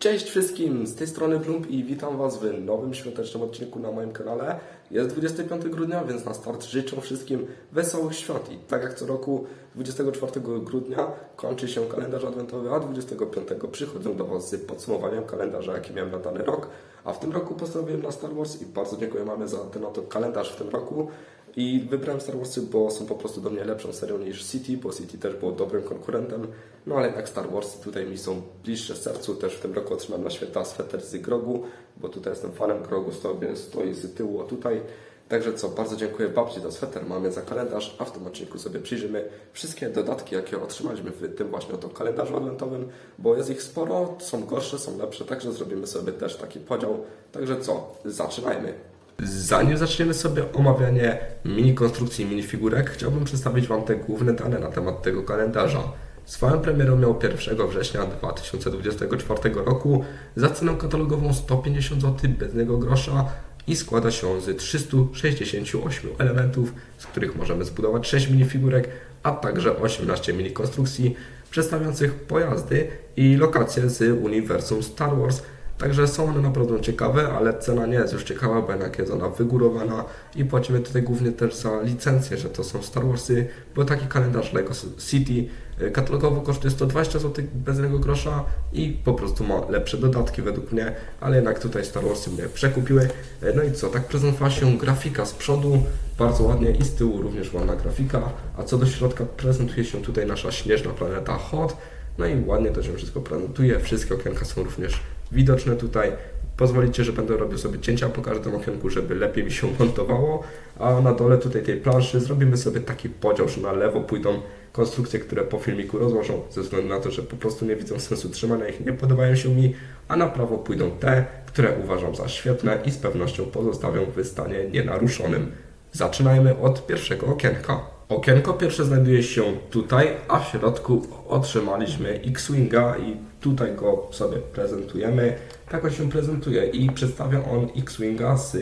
Cześć wszystkim, z tej strony Blump i witam Was w nowym świątecznym odcinku na moim kanale. Jest 25 grudnia, więc na start życzę wszystkim wesołych świąt. I tak jak co roku 24 grudnia kończy się kalendarz adwentowy, a 25 przychodzę do Was z podsumowaniem kalendarza, jaki miałem na dany rok. A w tym roku postanowiłem na Star Wars i bardzo dziękuję mamie za ten oto kalendarz w tym roku. I wybrałem Star Warsy, bo są po prostu do mnie lepszą serią niż City, bo City też było dobrym konkurentem. No ale jednak Star Wars tutaj mi są bliższe sercu. Też w tym roku otrzymałem na święta sweter z Grogu, bo tutaj jestem fanem Grogu, stoi, stoi z tyłu, a tutaj. Także co, bardzo dziękuję babci za sweter, mamie za kalendarz, a w tym odcinku sobie przyjrzymy wszystkie dodatki, jakie otrzymaliśmy w tym właśnie oto kalendarzu adwentowym, bo jest ich sporo, są gorsze, są lepsze, także zrobimy sobie też taki podział. Także co, zaczynajmy. Zanim zaczniemy sobie omawianie mini konstrukcji minifigurek, chciałbym przedstawić Wam te główne dane na temat tego kalendarza. Swoją premierę miał 1 września 2024 roku za cenę katalogową 150 zł bez grosza i składa się z 368 elementów, z których możemy zbudować 6 minifigurek, a także 18 mini konstrukcji przedstawiających pojazdy i lokacje z uniwersum Star Wars. Także są one naprawdę ciekawe, ale cena nie jest już ciekawa, bo jednak jest ona wygórowana i płacimy tutaj głównie też za licencję, że to są Star Warsy, bo taki kalendarz Lego City y, katalogowo kosztuje 120 zł bez jednego grosza i po prostu ma lepsze dodatki według mnie, ale jednak tutaj Star Warsy mnie przekupiły. Y, No i co, tak prezentowała się grafika z przodu, bardzo ładnie i z tyłu również ładna grafika, a co do środka prezentuje się tutaj nasza śnieżna planeta Hot, no i ładnie to się wszystko prezentuje, wszystkie okienka są również widoczne tutaj. Pozwolicie, że będę robił sobie cięcia po każdym okienku, żeby lepiej mi się montowało, a na dole tutaj tej planszy zrobimy sobie taki podział, że na lewo pójdą konstrukcje, które po filmiku rozłożą, ze względu na to, że po prostu nie widzą sensu trzymania ich, nie podobają się mi, a na prawo pójdą te, które uważam za świetne i z pewnością pozostawią w stanie nienaruszonym. Zaczynajmy od pierwszego okienka. Okienko pierwsze znajduje się tutaj, a w środku otrzymaliśmy X-Winga i tutaj go sobie prezentujemy. Tak on się prezentuje i przedstawia on X-Winga z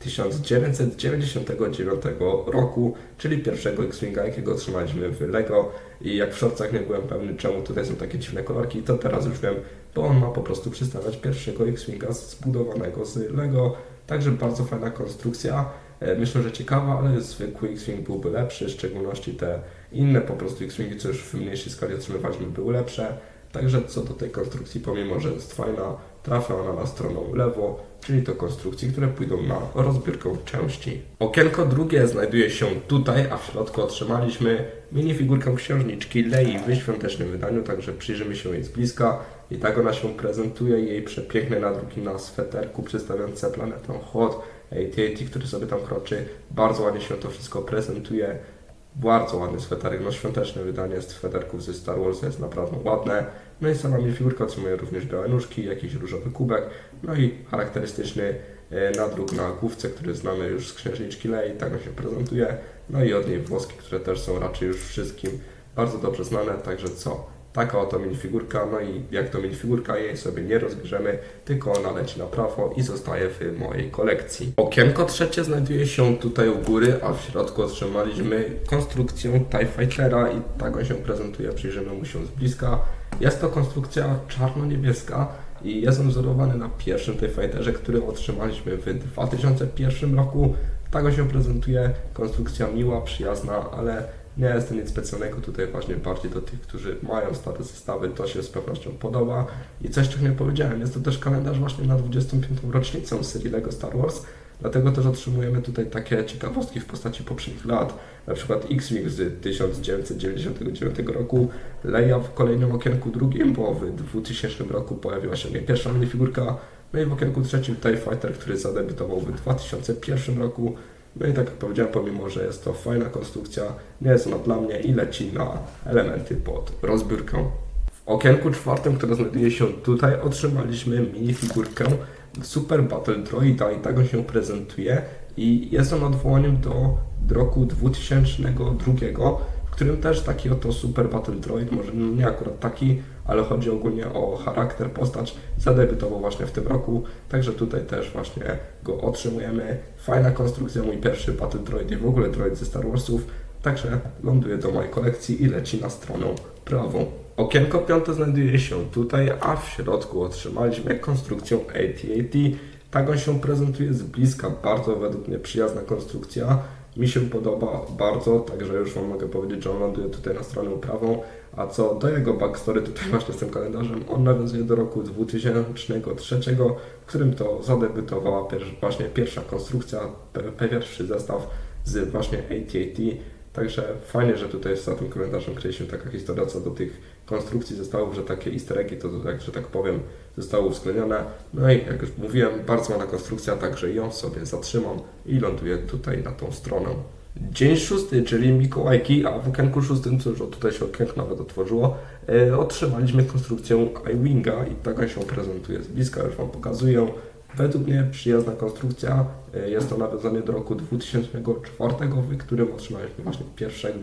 1999 roku, czyli pierwszego X-Winga, jakiego otrzymaliśmy w LEGO. I jak w shortcach nie byłem pewny, czemu tutaj są takie dziwne kolorki, to teraz już wiem, bo on ma po prostu przedstawiać pierwszego X-Winga zbudowanego z LEGO. Także bardzo fajna konstrukcja. E, Myślę, że ciekawa, ale zwykły X-Wing byłby lepszy, w szczególności te inne po prostu X-Wingi, co już w mniejszej skali otrzymywaliśmy, były lepsze. Także co do tej konstrukcji, pomimo że jest fajna, trafia ona na stronę lewo, czyli to konstrukcji, które pójdą na rozbiórkę części. Okienko drugie znajduje się tutaj, a w środku otrzymaliśmy minifigurkę księżniczki Lei w świątecznym wydaniu, także przyjrzymy się jej z bliska. I tak ona się prezentuje, jej przepiękne nadruki na sweterku przedstawiające planetę Hot, AT-AT, który sobie tam kroczy. Bardzo ładnie się to wszystko prezentuje. Bardzo ładny sweterek, no świąteczne wydanie sweterków ze Star Wars jest naprawdę ładne. No i sama minifigurka otrzymuje również białe nóżki, jakiś różowy kubek, no i charakterystyczny e, nadruk na główce, który znamy już z księżniczki Lei, tak on się prezentuje. No i od niej włoski, które też są raczej już wszystkim bardzo dobrze znane, także co? Taka oto minifigurka, no i jak to minifigurka, jej sobie nie rozbierzemy, tylko ona leci na prawo i zostaje w mojej kolekcji. Okienko trzecie znajduje się tutaj u góry, a w środku otrzymaliśmy konstrukcję TIE Fightera i tak on się prezentuje, przyjrzymy mu się z bliska. Jest to konstrukcja czarno-niebieska i jest on wzorowany na pierwszym TIE Fighterze, który otrzymaliśmy w 2001 roku. Tak on się prezentuje, konstrukcja miła, przyjazna, ale nie jest to nic specjalnego, tutaj właśnie bardziej do tych, którzy mają stare zestawy, to się z pewnością podoba. I coś, czego nie powiedziałem, jest to też kalendarz właśnie na 25. rocznicę serii LEGO Star Wars, dlatego też otrzymujemy tutaj takie ciekawostki w postaci poprzednich lat, na przykład X-Wing z 1999 roku, Leia w kolejnym okienku drugim, bo w 2000 roku pojawiła się jej pierwsza minifigurka, no i w okienku trzecim TIE Fighter, który zadebiutował w 2001 roku, no i tak jak powiedziałem, pomimo, że jest to fajna konstrukcja, nie jest ona dla mnie i leci na elementy pod rozbiórkę. W okienku czwartym, które znajduje się tutaj, otrzymaliśmy minifigurkę Super Battle Droida i tak on się prezentuje. I jest on odwołaniem do roku 2002, w którym też taki oto Super Battle Droid, może nie akurat taki, ale chodzi ogólnie o charakter, postać, zadebiutował właśnie w tym roku, także tutaj też właśnie go otrzymujemy. Fajna konstrukcja, mój pierwszy Battle Droid i w ogóle droid ze Star Warsów, także ląduje do mojej kolekcji i leci na stronę prawą. Okienko piąte znajduje się tutaj, a w środku otrzymaliśmy konstrukcję AT-AT. Tak on się prezentuje z bliska, bardzo według mnie przyjazna konstrukcja. Mi się podoba bardzo, także już Wam mogę powiedzieć, że on ląduje tutaj na stronę prawą. A co do jego backstory tutaj właśnie z tym kalendarzem, on nawiązuje do roku 2003, w którym to zadebiutowała właśnie pierwsza konstrukcja, pierwszy zestaw z właśnie AT-AT. Także fajnie, że tutaj za tym kalendarzem kryje się taka historia co do tych konstrukcji zestawów, że takie easter eggi, to, tak, że tak powiem, zostały uwzględnione. No i jak już mówiłem, bardzo ładna konstrukcja, także ją sobie zatrzymam i ląduję tutaj na tą stronę. Dzień szósty, czyli Mikołajki, a w okienku szóstym, cóż, o tutaj się okienko nawet otworzyło, e, otrzymaliśmy konstrukcję iWinga i taka się prezentuje z bliska, już Wam pokazuję. Według mnie przyjazna konstrukcja, e, jest to nawiązanie do roku 2004, w którym otrzymaliśmy właśnie pierwszego,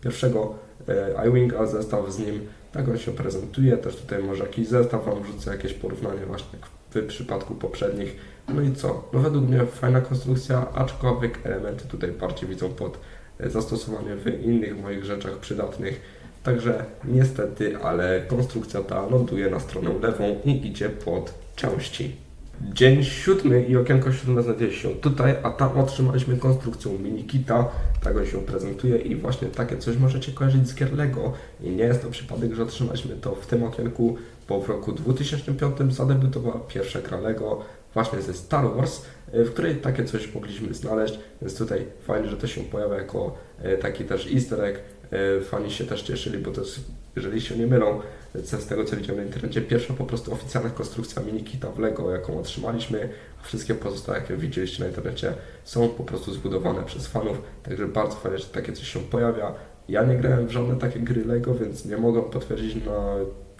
pierwszego e, iWinga, zestaw z nim, tak on się prezentuje, też tutaj może jakiś zestaw Wam wrzucę, jakieś porównanie właśnie w przypadku poprzednich. No i co? No według mnie fajna konstrukcja, aczkolwiek elementy tutaj bardziej widzą pod e, zastosowanie w innych moich rzeczach przydatnych. Także niestety, ale konstrukcja ta ląduje na stronę lewą i idzie pod części. Dzień siódmy i okienko siódme znajduje się tutaj, a tam otrzymaliśmy konstrukcję minikita, tak on się prezentuje i właśnie takie coś możecie kojarzyć z gier Lego i nie jest to przypadek, że otrzymaliśmy to w tym okienku, bo w roku 2005 zadebiutowała pierwsza gra Lego właśnie ze Star Wars, e, w której takie coś mogliśmy znaleźć, więc tutaj fajnie, że to się pojawia jako e, taki też easter egg. E, Fani się też cieszyli, bo to jest, jeżeli się nie mylą, z tego co widziałem na internecie, pierwsza po prostu oficjalna konstrukcja minikita w Lego, jaką otrzymaliśmy, a wszystkie pozostałe, jakie widzieliście na internecie, są po prostu zbudowane przez fanów, także bardzo fajnie, że takie coś się pojawia. Ja nie grałem w żadne takie gry Lego, więc nie mogę potwierdzić na,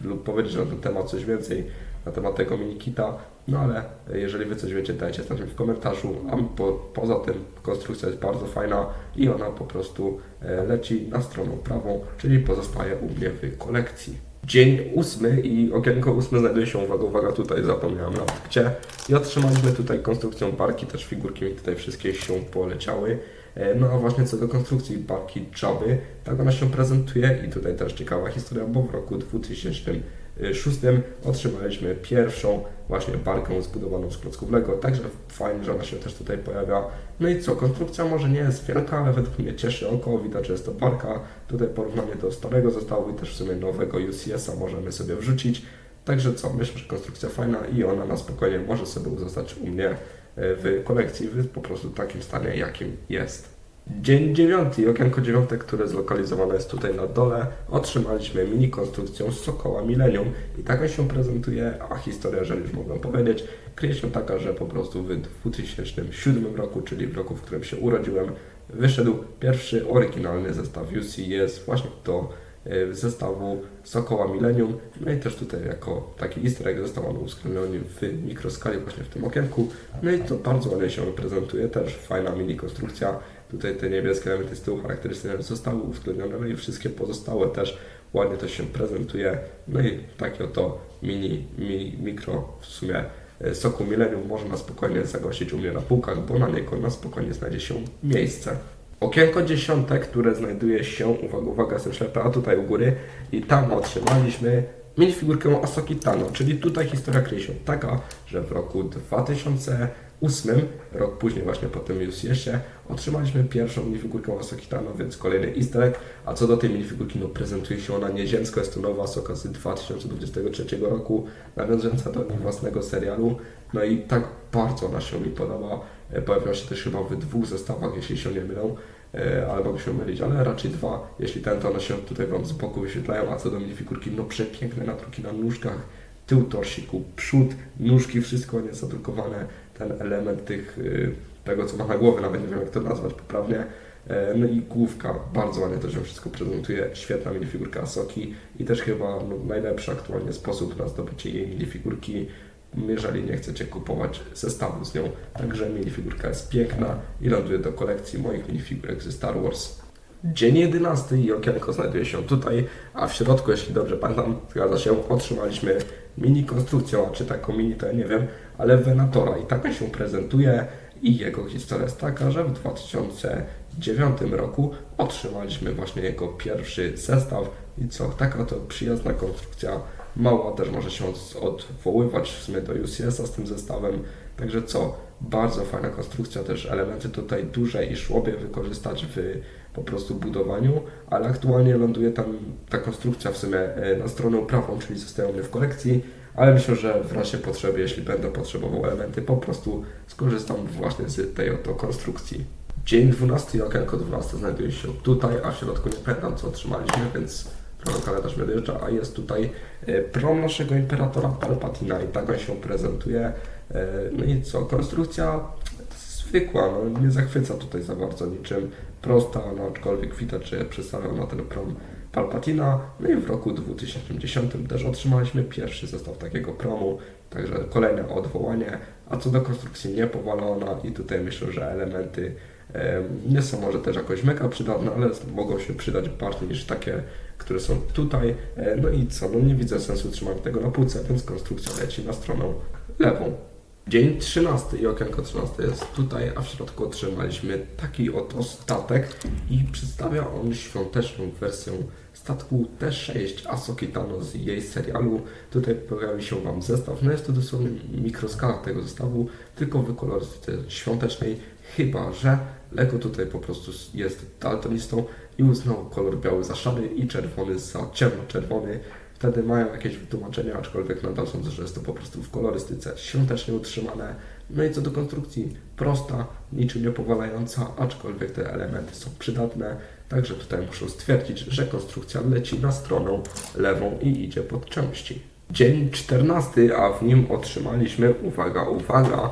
lub powiedzieć na ten temat coś więcej na temat tego minikita, no ale jeżeli Wy coś wiecie, dajcie znać w komentarzu, a po, poza tym konstrukcja jest bardzo fajna i ona po prostu e, leci na stronę prawą, czyli pozostaje u mnie w kolekcji. Dzień ósmy i okienko ósme znajduje się, uwaga, uwaga, tutaj zapomniałem nawet gdzie. I otrzymaliśmy tutaj konstrukcję barki, też figurki mi tutaj wszystkie się poleciały. E, No a właśnie co do konstrukcji barki Jabby, tak ona się prezentuje i tutaj też ciekawa historia, bo w roku 2006 otrzymaliśmy pierwszą właśnie barkę zbudowaną z klocków Lego, także fajnie, że ona się też tutaj pojawia. No i co, konstrukcja może nie jest wielka, ale według mnie cieszy oko, widać, że jest to barka. Tutaj porównanie do starego zestawu i też w sumie nowego UCS-a możemy sobie wrzucić. Także co, myślę, że konstrukcja fajna i ona na spokojnie może sobie zostać u mnie w kolekcji w po prostu takim stanie, jakim jest. Dzień dziewiąty, okienko dziewiąte, które zlokalizowane jest tutaj na dole, otrzymaliśmy mini konstrukcję z Sokoła Millennium i tak się prezentuje, a historia, że już mogę powiedzieć, kryje się taka, że po prostu w 2007 roku, czyli w roku, w którym się urodziłem, wyszedł pierwszy oryginalny zestaw UCS właśnie do e, zestawu Sokoła Millennium. No i też tutaj jako taki easter egg został on uwzględniony w mikroskali właśnie w tym okienku. No i to bardzo ładnie się prezentuje, też fajna mini konstrukcja. Tutaj te niebieskie elementy z tyłu charakterystyczne zostały uwzględnione, no i wszystkie pozostałe też ładnie to się prezentuje. No i takie oto mini, mini mikro w sumie e, soku Millennium można spokojnie zagościć u mnie na półkach, bo na niego na spokojnie znajdzie się miejsce. Okienko dziesiąte, które znajduje się, uwaga, uwaga, jestem ślepy, a tutaj u góry. I tam otrzymaliśmy minifigurkę Asoki Tano, czyli tutaj historia kryje się taka, że w roku 2008, rok później właśnie po tym UCS-ie, otrzymaliśmy pierwszą minifigurkę Asoki Tano, więc kolejny easter egg, a co do tej minifigurki, no prezentuje się ona nieziemsko, jest to nowa Asoka z 2023 roku, nawiązująca do własnego serialu, no i tak bardzo ona się mi podoba, E, Pojawiła się też chyba w dwóch zestawach, jeśli się nie mylą, e, ale mogę się mylić, ale raczej dwa. Jeśli ten, to one się tutaj Wam z boku wyświetlają, a co do minifigurki, no przepiękne natruki na nóżkach, tył torsiku, przód, nóżki, wszystko nie zadrukowane, ten element tych, y, tego co ma na głowie, nawet nie wiem jak to nazwać poprawnie. E, No i główka, bardzo ładnie to się wszystko prezentuje, świetna minifigurka Asoki i też chyba no, najlepszy aktualnie sposób na zdobycie jej minifigurki, jeżeli nie chcecie kupować zestawu z nią. Także minifigurka jest piękna i ląduje do kolekcji moich minifigurek ze Star Wars. Dzień 11 i okienko znajduje się tutaj, a w środku, jeśli dobrze pamiętam, zgadza się, otrzymaliśmy mini konstrukcję, a czy taką mini to ja nie wiem, ale Venatora i tak on się prezentuje i jego historia jest taka, że w 2009 roku otrzymaliśmy właśnie jego pierwszy zestaw i co, taka to przyjazna konstrukcja, mała też może się od- odwoływać w sumie do UCS-a z tym zestawem, także co, bardzo fajna konstrukcja, też elementy tutaj duże i szłobie wykorzystać w po prostu budowaniu, ale aktualnie ląduje tam ta konstrukcja w sumie e, na stronę prawą, czyli zostają one w kolekcji, ale myślę, że w razie potrzeby, jeśli będę potrzebował elementy, po prostu skorzystam właśnie z tej oto konstrukcji. Dzień 12 i okienko 12 znajduje się tutaj, a w środku nie pamiętam co otrzymaliśmy, więc kalendarz dojeżdża, a jest tutaj e, prom naszego imperatora Palpatina i tak on się prezentuje. E, No i co, konstrukcja zwykła, no nie zachwyca tutaj za bardzo niczym, prosta, no aczkolwiek widać, że przedstawiał na ten prom Palpatina. No i w roku 2010 też otrzymaliśmy pierwszy zestaw takiego promu, także kolejne odwołanie, a co do konstrukcji niepowalona i tutaj myślę, że elementy em, nie są może też jakoś mega przydatne, ale mogą się przydać bardziej niż takie, które są tutaj. E, No i co, no nie widzę sensu trzymania tego na półce, więc konstrukcja leci na stronę lewą. Dzień 13 i okienko 13 jest tutaj, a w środku otrzymaliśmy taki oto statek i przedstawia on świąteczną wersję statku T6 Asoki Tano z jej serialu. Tutaj pojawi się Wam zestaw, no jest to dosłownie mikroskala tego zestawu, tylko w kolorystyce świątecznej, chyba że Lego tutaj po prostu jest daltonistą i uznał kolor biały za szary i czerwony za ciemnoczerwony. Wtedy mają jakieś wytłumaczenia, aczkolwiek nadal sądzę, że jest to po prostu w kolorystyce świątecznie utrzymane. No i co do konstrukcji, prosta, niczym nie powalająca, aczkolwiek te elementy są przydatne. Także tutaj muszę stwierdzić, że konstrukcja leci na stronę lewą i idzie pod części. Dzień 14, a w nim otrzymaliśmy, uwaga, uwaga,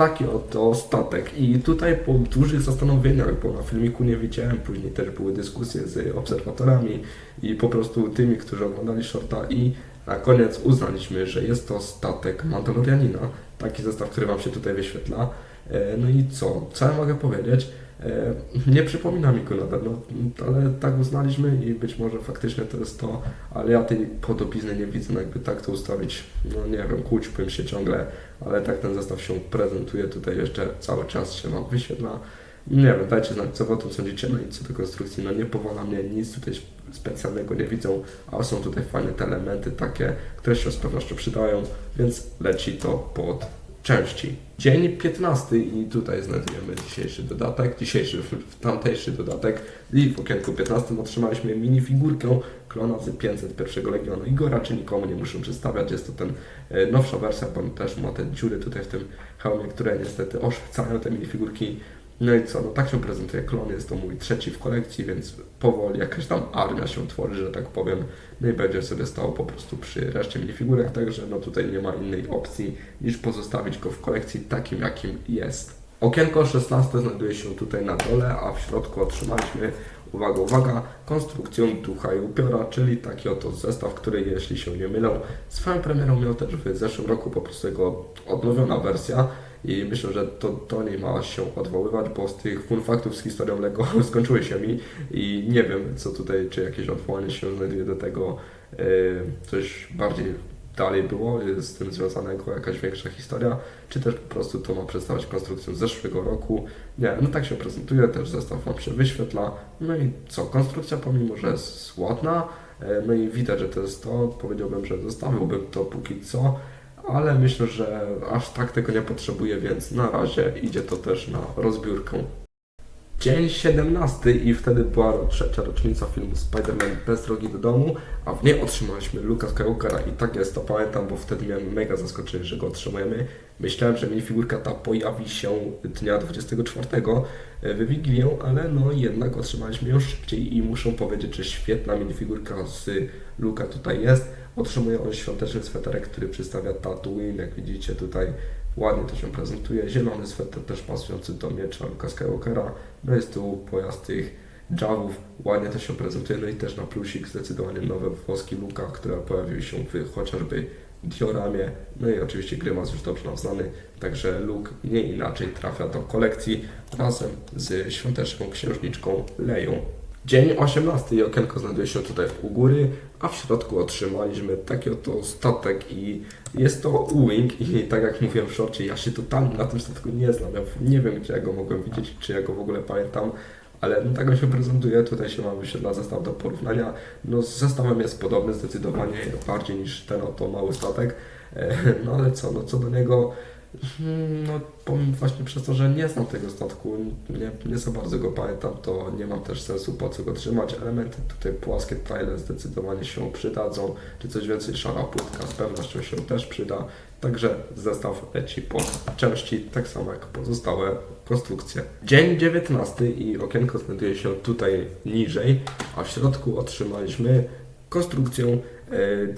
taki oto statek. I tutaj po dużych zastanowieniach, bo na filmiku nie widziałem, później też były dyskusje z obserwatorami i po prostu tymi, którzy oglądali shorta i na koniec uznaliśmy, że jest to statek Mandalorianina. Taki zestaw, który Wam się tutaj wyświetla. E, No i co? Co ja mogę powiedzieć? E, Nie przypomina mi go nadal, no, ale tak uznaliśmy i być może faktycznie to jest to, ale ja tej podobizny nie widzę, no jakby tak to ustawić, no nie wiem, kłóciłbym się ciągle, ale tak ten zestaw się prezentuje, tutaj jeszcze cały czas się Wam wyświetla. Nie wiem, dajcie znać, co o tym sądzicie, no i co do konstrukcji, no nie powala mnie, nic tutaj specjalnego nie widzą, a są tutaj fajne te elementy takie, które się z pewnością przydają, więc leci to pod części. Dzień 15 i tutaj znajdujemy dzisiejszy dodatek, dzisiejszy, tamtejszy dodatek i w okienku 15 otrzymaliśmy minifigurkę klona z 501 Legionu Igora, czy nikomu nie muszę przedstawiać, jest to ten e, nowsza wersja, on też ma te dziury tutaj w tym hełmie, które niestety oszwecają te minifigurki. No i co, no tak się prezentuje klon, jest to mój trzeci w kolekcji, więc powoli jakaś tam armia się tworzy, że tak powiem. No i będzie sobie stał po prostu przy reszcie minifigurek, także no tutaj nie ma innej opcji niż pozostawić go w kolekcji takim, jakim jest. Okienko 16 znajduje się tutaj na dole, a w środku otrzymaliśmy, uwaga, uwaga, konstrukcję ducha i upiora, czyli taki oto zestaw, który, jeśli się nie mylę, swoją premierą miał też w zeszłym roku po prostu jego odnowiona wersja i myślę, że to do niej ma się odwoływać, bo z tych fun faktów z historią Lego skończyły się mi i nie wiem, co tutaj, czy jakieś odwołanie się znajduje do tego, e, coś bardziej dalej było, z tym związanego jakaś większa historia, czy też po prostu to ma przedstawiać konstrukcję zeszłego roku. Nie, no tak się prezentuje, też zestaw Wam się wyświetla. No i co, konstrukcja pomimo, że jest ładna, e, no i widać, że to jest to, powiedziałbym, że zostawiłbym to póki co, ale myślę, że aż tak tego nie potrzebuję, więc na razie idzie to też na rozbiórkę. Dzień 17 i wtedy była trzecia rocznica filmu Spider-Man bez drogi do domu, a w niej otrzymaliśmy Luka Skywalkera i tak jest, to pamiętam, bo wtedy miałem mega zaskoczenie, że go otrzymujemy. Myślałem, że minifigurka ta pojawi się dnia 24 w Wigilię, ale no jednak otrzymaliśmy ją szybciej i muszę powiedzieć, że świetna minifigurka z Luka tutaj jest. Otrzymuje on świąteczny sweterek, który przedstawia Tatooine, jak widzicie tutaj ładnie to się prezentuje. Zielony sweter też pasujący do miecza Luka Skywalkera. No jest tu pojazd tych Javów, ładnie to się prezentuje. No i też na plusik zdecydowanie nowe włoski Luka, które pojawiły się w chociażby Dioramie. No i oczywiście Grymas już dobrze nam znany, także Luke nie inaczej trafia do kolekcji razem z świąteczną księżniczką Leją. Dzień 18 i okienko znajduje się tutaj u góry, a w środku otrzymaliśmy taki oto statek i jest to U-Wing i tak jak mówiłem w szorcie, ja się totalnie na tym statku nie znam, ja nie wiem gdzie ja go mogłem widzieć, czy ja go w ogóle pamiętam, ale no, tak on się prezentuje, tutaj się ma wyświetla zestaw do porównania. No z zestawem jest podobny zdecydowanie bardziej niż ten oto mały statek, E, no ale co, no co do niego, no powiem właśnie przez to, że nie znam tego statku, nie, nie za bardzo go pamiętam, to nie mam też sensu po co go trzymać. Elementy tutaj płaskie tile zdecydowanie się przydadzą, czy coś więcej szara płytka z pewnością się też przyda. Także zestaw leci po części, tak samo jak pozostałe konstrukcje. Dzień 19 i okienko znajduje się tutaj niżej, a w środku otrzymaliśmy konstrukcję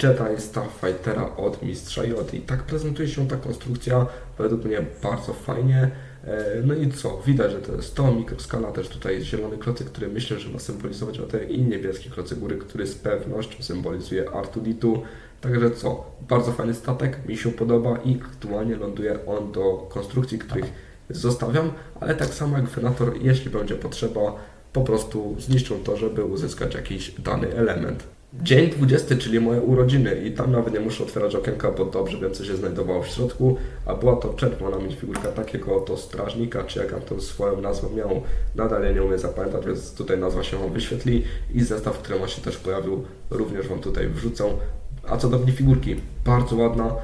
Jedi Starfightera od Mistrza Jody. Tak prezentuje się ta konstrukcja, według mnie bardzo fajnie. E, No i co? Widać, że to jest to, mikroskala też tutaj jest zielony klocyk, który myślę, że ma symbolizować OT i niebieski klocyk góry, który z pewnością symbolizuje Artuditu. Także co? Bardzo fajny statek, mi się podoba i aktualnie ląduje on do konstrukcji, których zostawiam, ale tak samo jak Venator, jeśli będzie potrzeba, po prostu zniszczą to, żeby uzyskać jakiś dany element. Dzień 20, czyli moje urodziny i tam nawet nie muszę otwierać okienka, bo dobrze wiem, co się znajdowało w środku, a była to czerwona minifigurka takiego oto strażnika, czy jak on tą swoją nazwę miał, nadal ja nie umiem zapamiętać, więc tutaj nazwa się Wam wyświetli i zestaw, który on się też pojawił, również Wam tutaj wrzucę. A co do minifigurki, bardzo ładna,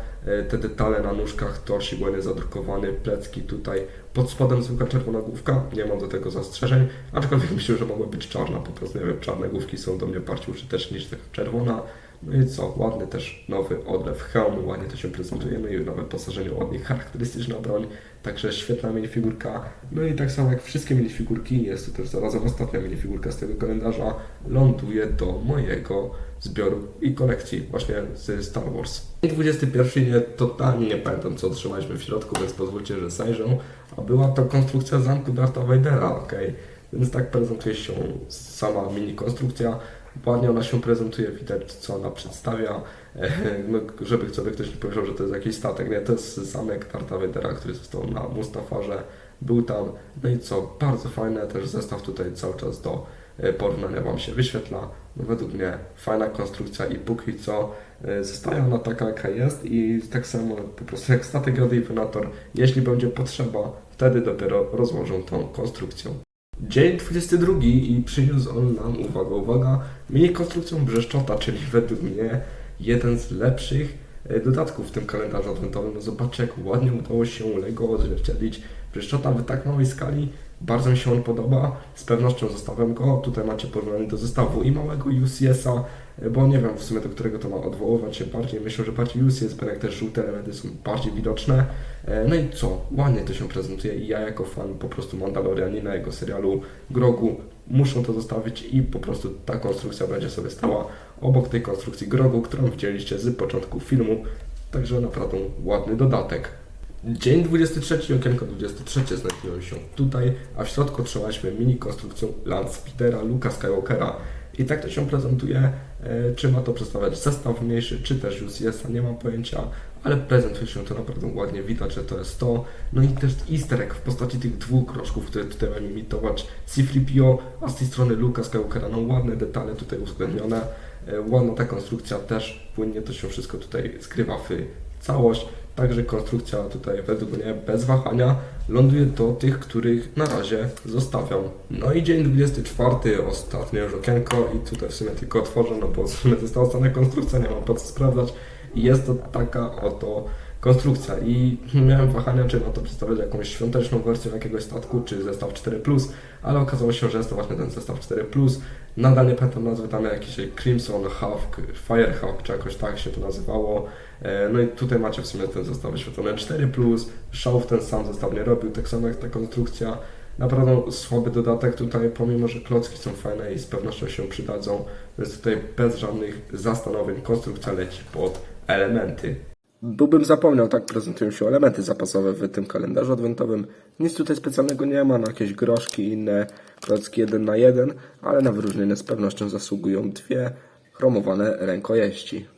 te detale na nóżkach, torsik ładnie zadrukowany, plecki tutaj, pod spodem zwykła czerwona główka, nie mam do tego zastrzeżeń, aczkolwiek myślę, że mogła być czarna, po prostu nie wiem, czarne główki są do mnie bardziej użyteczne niż taka czerwona. No i co, ładny też nowy odlew hełmu, ładnie to się prezentuje, no i nowe posażenie od nich, charakterystyczna broń, także świetna minifigurka. No i tak samo jak wszystkie minifigurki, jest to też zarazem ostatnia minifigurka z tego kalendarza, ląduje do mojego zbioru i kolekcji właśnie z Star Wars. I 21 nie, totalnie nie pamiętam co otrzymaliśmy w środku, więc pozwólcie, że zajrzę, a była to konstrukcja zamku Darta Vadera, okej. Więc tak prezentuje się sama mini konstrukcja. Ładnie ona się prezentuje, widać co ona przedstawia. E, No, żeby sobie ktoś nie powiedział, że to jest jakiś statek. Nie, to jest zamek Darta Vadera, który został na Mustafarze. Był tam. No i co, bardzo fajne też zestaw tutaj cały czas do e, porównania Wam się wyświetla. No, według mnie fajna konstrukcja i póki co e, zostaje ona taka jaka jest i tak samo po prostu jak statek Venator, jeśli będzie potrzeba, wtedy dopiero rozłożą tą konstrukcję. Dzień 22 i przyniósł on nam, uwaga, uwaga, mini konstrukcją brzeszczota, czyli według mnie jeden z lepszych e, dodatków w tym kalendarzu adwentowym. No zobaczcie, jak ładnie udało się Lego odzwierciedlić brzeszczota w tak małej skali. Bardzo mi się on podoba, z pewnością zostawiam go. Tutaj macie porównanie do zestawu i małego UCS-a, bo nie wiem w sumie do którego to ma odwoływać się bardziej. Myślę, że bardziej UCS, bo jak te żółte elementy są bardziej widoczne. E, No i co? Ładnie to się prezentuje i ja jako fan po prostu Mandalorianina, jego serialu Grogu muszę to zostawić i po prostu ta konstrukcja będzie sobie stała obok tej konstrukcji Grogu, którą widzieliście z początku filmu. Także naprawdę ładny dodatek. Dzień 23, okienko 23 znajdują się tutaj, a w środku otrzymaliśmy mini konstrukcję Landspeedera Luka Skywalkera. I tak to się prezentuje, e, czy ma to przedstawiać zestaw mniejszy, czy też UCS, nie mam pojęcia, ale prezentuje się to naprawdę ładnie, widać, że to jest to. No i też easter egg w postaci tych dwóch kroczków, które tutaj mają imitować C-3PO, a z tej strony Luka Skywalkera, no ładne detale tutaj uwzględnione, e, ładna ta konstrukcja też, płynnie to się wszystko tutaj skrywa w całość. Także konstrukcja tutaj według mnie bez wahania ląduje do tych, których na razie zostawiam. No i dzień 24, ostatnie już okienko i tutaj w sumie tylko otworzę, no bo w sumie ta ostatnia konstrukcja, nie mam po co sprawdzać. Jest to taka oto konstrukcja i miałem wahania, czy ma to przedstawiać jakąś świąteczną wersję jakiegoś statku, czy zestaw 4+, ale okazało się, że jest to właśnie ten zestaw 4+. Nadal nie pamiętam nazwy, tam jakiś Crimson Hawk, Firehawk, czy jakoś tak się to nazywało. E, No i tutaj macie w sumie ten zestaw wyświetlony 4+, Shaw ten sam zestaw nie robił, tak samo jak ta konstrukcja. Naprawdę słaby dodatek tutaj, pomimo że klocki są fajne i z pewnością się przydadzą, więc tutaj bez żadnych zastanowień konstrukcja leci pod elementy. Byłbym zapomniał, tak prezentują się elementy zapasowe w tym kalendarzu adwentowym. Nic tutaj specjalnego nie ma, na jakieś groszki i inne klocki 1 na 1 ale na wyróżnienie z pewnością zasługują dwie chromowane rękojeści.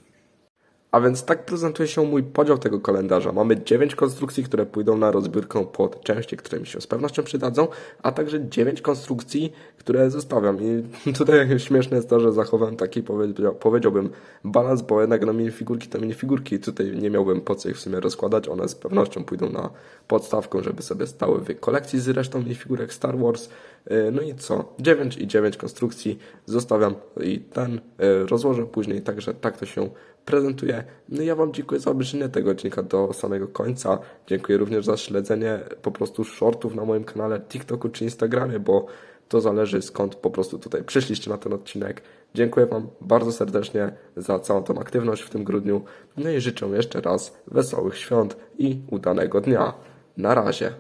A więc tak prezentuje się mój podział tego kalendarza. Mamy 9 konstrukcji, które pójdą na rozbiórkę pod części, które mi się z pewnością przydadzą, a także 9 konstrukcji, które zostawiam. I tutaj śmieszne jest to, że zachowałem taki, powiedział, powiedziałbym, balans, bo jednak no minifigurki to minifigurki. Tutaj nie miałbym po co ich w sumie rozkładać. One z pewnością pójdą na podstawkę, żeby sobie stały w kolekcji z resztą minifigurek Star Wars. Yy, No i co? 9 i 9 konstrukcji zostawiam i ten yy, rozłożę później, także tak to się prezentuje. No ja Wam dziękuję za obejrzenie tego odcinka do samego końca. Dziękuję również za śledzenie po prostu shortów na moim kanale TikToku czy Instagramie, bo to zależy skąd po prostu tutaj przyszliście na ten odcinek. Dziękuję Wam bardzo serdecznie za całą tą aktywność w tym grudniu. No i życzę jeszcze raz wesołych świąt i udanego dnia. Na razie.